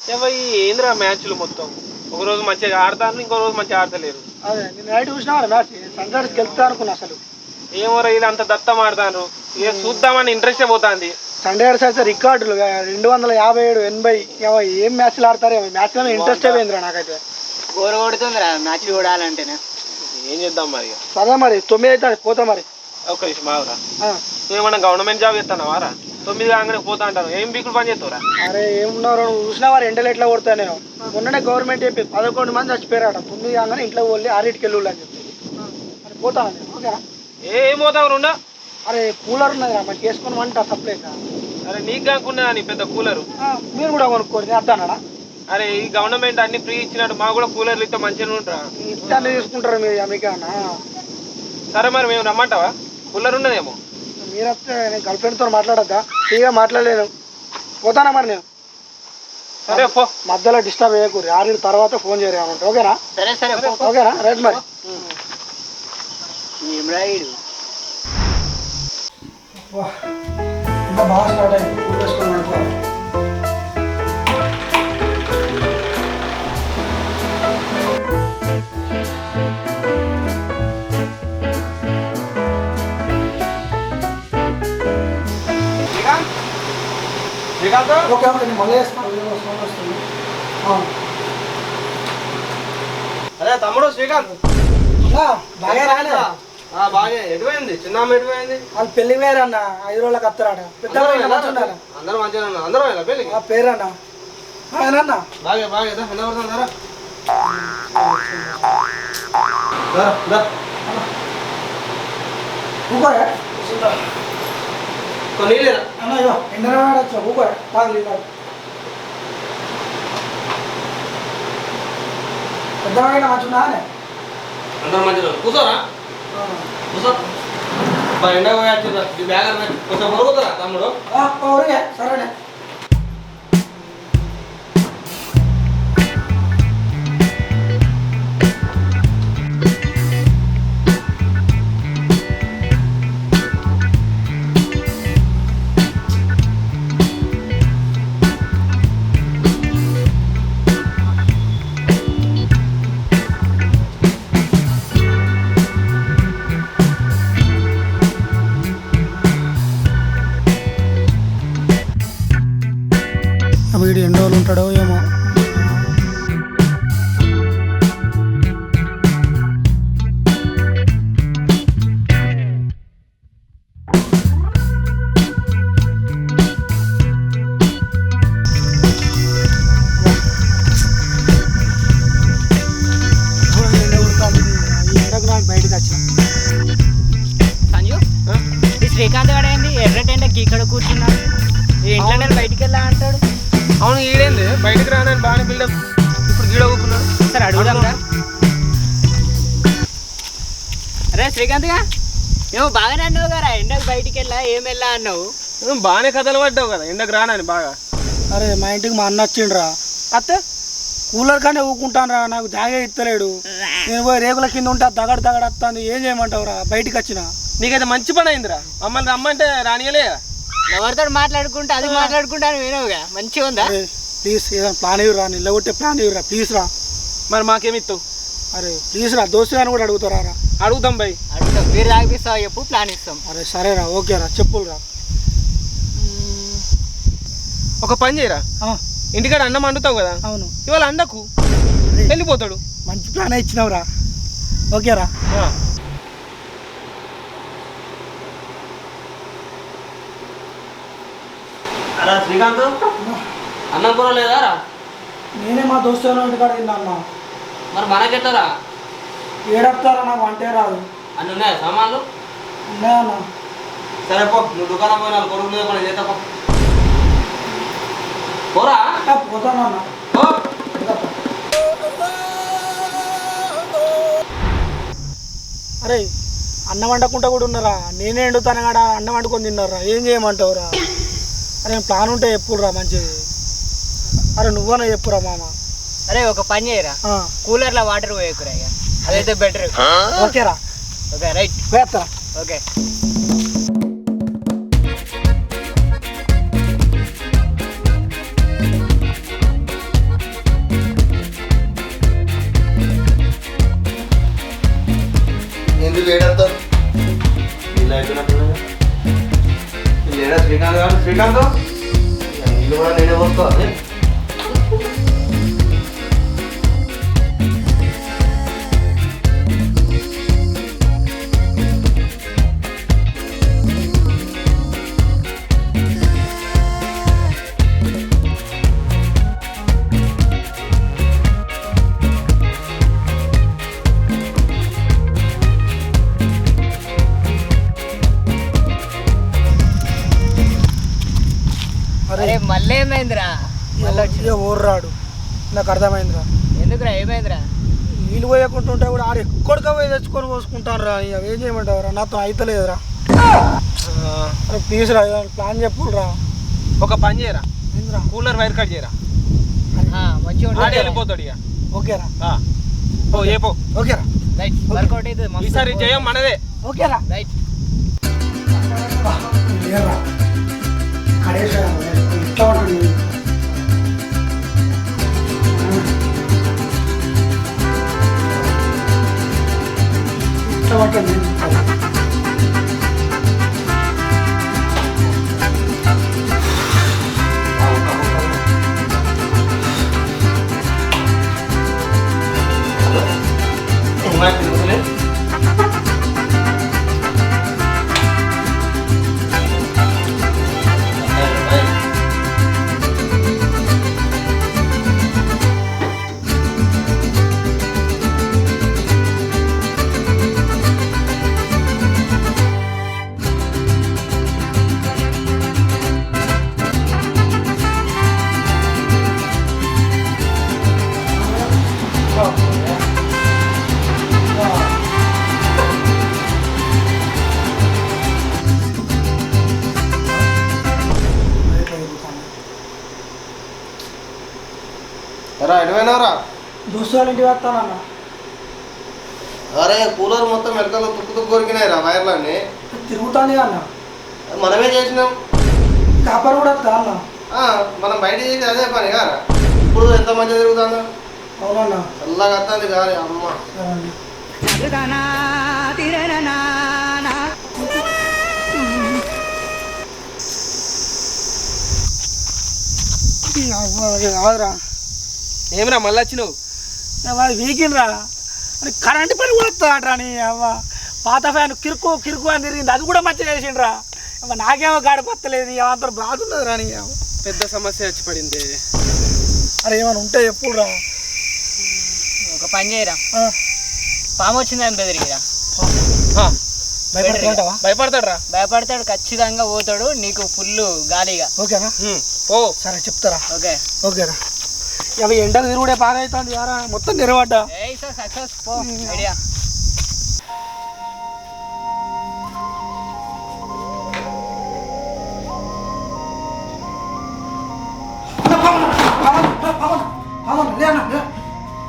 ఏవో ఏంద్రా మ్యాచ్లు మొత్తం? ఒక రోజు మంచిగా ఆడతాను ఇంకో రోజు మంచిగా ఆడతలేరు. అదే నేను నైట్ చూసినా మ్యాచ్ గెలుపుతా అనుకున్నా అసలు. ఏమో ఇలా అంత దత్తం ఆడతాను ఇక చూద్దామని ఇంట్రెస్టే పోతాంది. సన్రైజర్స్ అయితే రికార్డులు రెండు వందల యాభై ఏడు ఎనభై ఏమో ఏం మ్యాచ్లు ఆడతారు మ్యాచ్ ఇంట్రెస్టే పోయిందిరా నాకైతే. గోరు కొడుతుందిరా మ్యాచ్ చూడాలంటేనే. ఏం చేద్దాం మరి ఇక? సరే మరి తొమ్మిది అయితే పోతా మరి. ఒక నిమిషం ఆగురా. ఆ, ఏమన్నా గవర్నమెంట్ జాబ్ చేస్తాను వారా తొమ్మిది కాగానే పోతా అంటాను ఏం బీకులు పని చేస్తావురా? అరే ఏమున్నారు చూసినా వారు ఎండలు ఎట్లా కొడతా నేను? మొన్ననే గవర్నమెంట్ చెప్పి పదకొండు మంది చచ్చిపోయారట. తొమ్మిది కాగానే ఇంట్లో వెళ్ళి ఆరింటికి వెళ్ళి అని చెప్పి. నేను ఓకేనా? ఏ పోతావు రెండా? అరే కూలర్ ఉన్నది రా మరి చేసుకొని వంట సప్లై అరే నీకు కాకుండా నీ పెద్ద కూలరు? మీరు కూడా కొనుక్కోండి నేను అర్థానా అరే ఈ గవర్నమెంట్ అన్ని ఫ్రీ ఇచ్చినట్టు మాకు కూడా కూలర్లు ఇస్తే మంచిగా ఉంటారా? ఇట్లా తీసుకుంటారు మీరు అమెరికానా? సరే మరి మేము రమ్మంటావా? కూలర్ ఉన్నదేమో. మీరు వస్తే నేను గర్ల్ ఫ్రెండ్తో మాట్లాడద్దా? ఫ్రీగా మాట్లాడలేను పోతానా మరి నేను? సరే పో. మధ్యలో డిస్టర్బ్ చేయకూరి ఆరు తర్వాత ఫోన్ చేయరేమంటే ఓకేనా? సరే సరే పో. ఓకేనా? రైట్ మరి. బాగా స్టార్ట్ అయింది. ఓకే ఓకే మళ్ళీ. అరే తమ్ముడు శ్రీకాంత్? అన్నా, బాగా రాలే. బాగా. ఎటువైంది చిన్న ఎటువైంది వాళ్ళు పెళ్ళి వేరు అన్న. ఐదు రోజులకు వస్తారట. పెద్ద అందరూ మంచిగా అందరూ ఆ పేరు అన్న. ఆయనన్న బాగా బాగా. ఎంత పడుతుందారా దా దా. ఊకోయా కొన్ని నీళ్ళేరా అన్న అయ్యో ఎండన వాడచ్చు ఊకోయా తాగు నీళ్ళు పెద్దవాడిన మంచున్నా అందరూ మంచిగా ఉన్నారు. కూర్చోరా కూర్చో బా ఎండ పోయాచ్చు ఈ బ్యాగ్ అన్న కొంచెం పొరుగుతారా తమ్ముడు ఊరికే సరేనే ఉంటాడో ఏమో శ్రీకాంత్గా? ఏమో బాగానే అన్నావు కదా ఎండకు బయటికి వెళ్ళా ఏం వెళ్ళా అన్నావు? నువ్వు బాగానే కథలు పడ్డావు కదా ఎండకు రానని బాగా. అరే మా ఇంటికి మా అన్న వచ్చిండ్రా. అత్తే? కూలర్ కానీ ఊకుంటాను రా నాకు జాగే ఇస్తలేడు నేను పోయి రేకుల కింద ఉంటా దగడ దగడ వస్తాను ఏం చేయమంటావురా బయటికి వచ్చిన. నీకైతే మంచి పని అయిందిరా. మమ్మల్ని రమ్మంటే రానియలే ఎవరితో మాట్లాడుకుంటా అది మాట్లాడుకుంటాను వినవుగా మంచిగా ఉందా? అరే ప్లీజ్ ఏదైనా ప్లాన్ ఇవ్వరా నిల్లగొట్టే ప్లాన్ ఇవ్వరా ప్లీజ్ రా. మరి మాకేమిస్తావు అరే ప్లీజ్ రా దోస్తు కానీ కూడా అడుగుతారా రా. అడుగుతాం బై. అడుగుతాం మీరు తాగిపిస్తావా చెప్పు ప్లాన్ ఇస్తాం. అరే సరేరా ఓకేరా చెప్పులురా. ఒక పని చేయరా? ఆ, ఇంటికాడ అన్నం వండుతావు కదా? అవును. ఇవాళ అండకు వెళ్ళిపోతాడు. మంచి ప్లాన్ ఇచ్చినావురా. ఓకేరా. అలా శ్రీకాంత్ అన్నం కూర లేదా రా? నేనే మా దోస్తు ఇంటికాడ తిన్నా అన్న. మరి మనకెట్లరా? నాకు వంటే రాదు. అన్ని ఉన్నాయా సామాన్లు? సరే పో నువ్వు దుకాణం పోయి నాలుగు కొడుకులు పని చేస్తా పో. పోరా? పోతానన్నా అరే అన్నం వండకుండా కూడా ఉన్నారా? నేనే ఎండుతాను కాడ? అన్నం వండుకొని తిన్నారా? ఏం చేయమంటావురా? అరే ప్లాన్ ఉంటే చెప్పురా మంచిది. అరే నువ్వనే చెప్పురా మామ. అరే ఒక పని చేయరా? కూలర్లో వాటర్ పోయకురా ఇక. అదైతే బెటర్ ఓకేరా. ఓకే రైట్ వేస్తారా ఓకే ఎందుకు ఏడతారు శ్రీకాంత్ శ్రీకాంత్? నీళ్ళు కూడా నేనే వస్తా మళ్ళీ ఊర్రాడు నాకు అర్థమైందిరా. ఎందుకురా? ఏమైందిరా? నీళ్ళు పోయకుంటుంటే కూడా ఆడు ఎక్కడికి పోయి తెచ్చుకొని పోసుకుంటాను రా ఇక ఏం చేయమంటావురా? నాతో అయితలేదురా. అరే ప్లీజ్ రా ప్లాన్ చెప్పురా. ఒక పని చేయరా? ఏందిరా? కూలర్ వైర్ కట్ చేయరా? ఆ, మంచిగా వెళ్ళిపోతాడు ఇక. ఓకేరా. ఆ. పో ఏ పో. ఓకేరా. రైట్ వర్కౌట్ అయితే ఈసారి జయం మనదే. ఓకేరా. రైట్ ఇట్లా ఉంటుంది ఇట్లా ఎరా ఎటువైనారా దోస్తు వాళ్ళ ఇంటికి వస్తానన్న. అరే కూలర్ మొత్తం వెనకాల తుక్కు తుక్కు కొరికినాయి రా వైర్లన్నీ. తిరుగుతానే అన్న. మనమే చేసినాం. కాపర్ కూడా వస్తా అన్న. ఆ, మనం బయట చేసి అదే పని కారా? ఇప్పుడు ఎంత మంచిగా తిరుగుతుందో అవునన్నా. చల్లగా వస్తుంది కాదు అమ్మ. సరే అన్న. అవ్వ, కాదురా. ఏమిరా మళ్ళీ వచ్చినావు? అది వీకిండ్రా అని కరెంట్ పని కూడా వస్తుందట్రా నీ అవ్వ. పాత ఫ్యాన్ కిరుకు కిరుకు అని తిరిగింది. అది కూడా మంచిగా చేసిండ్రా. అవ్వ నాకేమో గడపత్తలేదు అంత బాధ ఉన్నదిరా నీ అవ్వ. పెద్ద సమస్య వచ్చి పడింది. అరే ఏమైనా ఉంటే చెప్పురా. ఒక పని చేయరా? పాము వచ్చిందని భయపడుతుంటావా భయపడతాడు రా భయపడతాడు ఖచ్చితంగా పోతాడు. నీకు ఫుల్ గాలిగా. ఓకేనా? పో. సరే చెప్తారా? ఓకే. ఓకేరా. అవి ఎండకు తిరుగుడే బాగా అవుతుంది యారా మొత్తం నిలబడ్డా ఏ సార్ సక్సెస్ పో ఐడియా పవన్ పవన్ పవన్ లేనా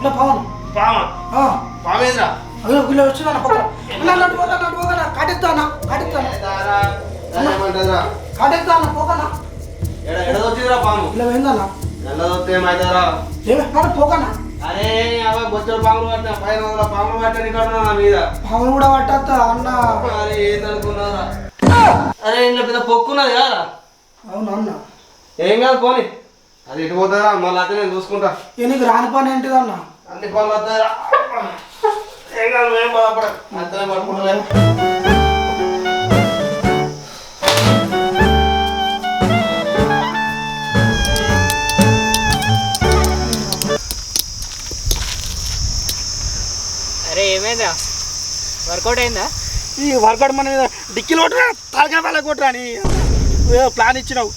లే పవన్ పామ ఆ, పామేంద్రా అయ్యో వీళ్ళు వచ్చినా పక్కన నన్ను పోగా నన్ను పోగా కటిస్తానా కటిస్తానా ఏమంటారా కటిస్తానా పోగనా ఎడ ఎడదొచ్చిందిరా పాము ఇలా పోయిందన్నా ఎడదొస్తే ఏమైందిరా ఏమే పోగనా అరే అవ బొచ్చడు పాములు పట్టిన పైన వందల పాములు పట్టాను ఇక్కడ నా మీద. పవన్ కూడా పట్టద్దా అన్న? అరే ఏందనుకున్నారా అరే ఇంట్లో పెద్ద పొక్కున్నది కదా అవును అన్న? ఏం కాదు పోని. అది ఇటు పోతుందా మళ్ళీ అయితే నేను చూసుకుంటా నీకు రాని పని ఏంటిదన్న అన్ని? పనులు వస్తాయా ఏం కాదు ఏం బాధపడ అంతనే పట్టుకుంటలేదు వర్కౌట్ అయిందా? ఈ వర్కౌట్ మన మీద డిక్కీలు కొట్టరా తలకాయ వేళ కొట్టరా అని ప్లాన్ ఇచ్చినావు.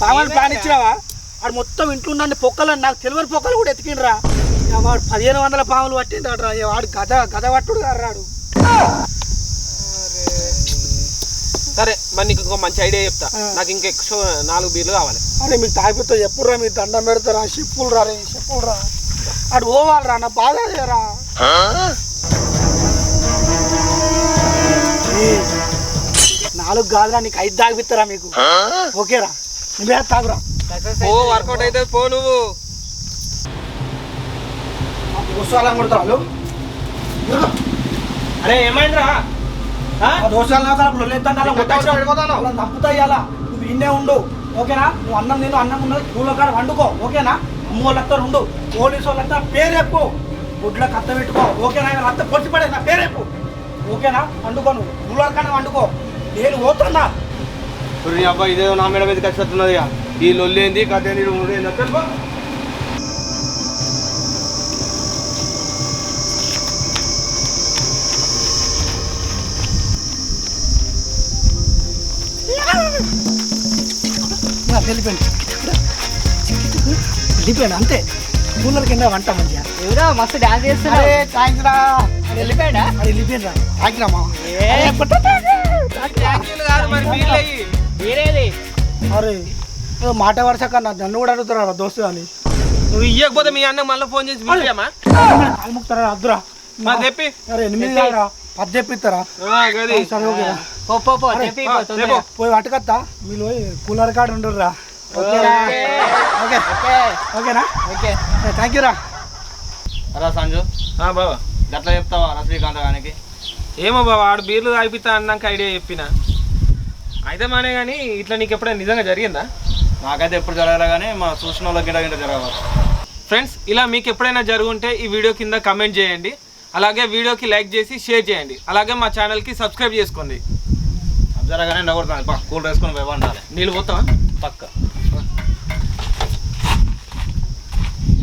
పావన్ ప్లాన్ ఇచ్చినావా? వాడు మొత్తం ఇంట్లో ఉన్న పొక్కలు నాకు తెలియని పొక్కలు కూడా ఎతికిండ్రా. వాడు పదిహేను వందల పాములు పట్టిండ్రా వాడు గద గద పట్టుడు రాడు సరే మరి నీకు ఇంకో మంచి ఐడియా చెప్తా. నాకు ఇంకా ఎక్కువ నాలుగు బీర్లు కావాలి. అరే మీకు తాగిపోతే ఎప్పుడురా మీరు దండం పెడతారా? చెప్పులు రా రే చెప్పులు రా. అటు పోవాలరా నా బాధ అదేరా నాలుగు కాదురా నీకు ఐదు తాగిపిస్తారా మీకు? ఓకేరా? నువ్వే తాగురా. పో వర్కౌట్ అయితే పో నువ్వు. దోసాలను కొడతారు అరే ఏమైందిరా? దోసాలు తప్పుతాయి అలా వీళ్ళే ఉండు ఓకేనా? నువ్వు అన్నం నేను అన్నం ఉన్నది కూల కాడ వండుకో ఓకేనా? అమ్మ వాళ్ళతో ఉండు పోలీసు వాళ్ళంతా పేరేపు. గుడ్ల కత్త పెట్టుకో ఓకేనా? ఆయన అంతా పొడిచి పడే నా పేరేపు. ఓకేనా? వండుకో నువ్వు. కాడ వండుకో. నేను పోతున్నా. ఇప్పుడు నీ అబ్బాయి ఇదేదో నా మేడ మీదకి వచ్చి వస్తున్నది. ఈ లొల్లి ఏంది? కథ ఏంది? ఈడు ఉండు ఏంది? అక్కడ పో. నా వెళ్ళిపోయింది వెళ్ళిపోయాడు అంతే. కూలర్ కింద వంట మంచిగా. ఎవరో మస్తు డాన్స్ చేస్తున్నావు అరే థ్యాంక్స్ రా. వెళ్ళిపోయాడా? అరే మాట వరుస కన్నా నన్ను కూడా అడుగుతారా దోస్తు అని? నువ్వు ఇయ్యకపోతే మీ అన్న మళ్ళీ ఫోన్ చేసి పిలిచామా కాలు ముక్తారా అద్దురా. మా చెప్పి. అరే ఎనిమిది కాదురా. పది చెప్పిస్తారా? ఆ, గది. సరే ఓకేనా పో పో పో అరే, చెప్పి ఆ, పో, తొందరగా. చెప్పు. పోయి పట్టుకొస్తా మీరు పోయి కూలర్ కాడ ఉండుర్రా. ఓకేనా ఓకే. ఓకే. ఓకేనా? ఓకే. థ్యాంక్ యూ రా సంజు. ఆ, బావా. గట్లా చెప్తావా రా శ్రీకాంత్ గానికి? ఏమో బావా ఆడు బీర్లు తాగిపిస్తా అన్నాక ఐడియా చెప్పిన. అయితే మానే కానీ ఇట్లా నీకు ఎప్పుడైనా నిజంగా జరిగిందా? నాకైతే ఎప్పుడు జరగలే కానీ మా చూసిన వాళ్ళకి గిట్ట గిట్ట జరగవచ్చు. ఫ్రెండ్స్ ఇలా మీకు ఎప్పుడైనా జరుగుంటే ఈ వీడియో కింద కమెంట్ చేయండి. అలాగే వీడియోకి లైక్ చేసి షేర్ చేయండి. అలాగే మా ఛానల్కి సబ్స్క్రైబ్ చేసుకోండి. జరగానే కొడుతుంది కూల్ వేసుకొని పోయి వండాలి. నీళ్ళు పోతావా? పక్క.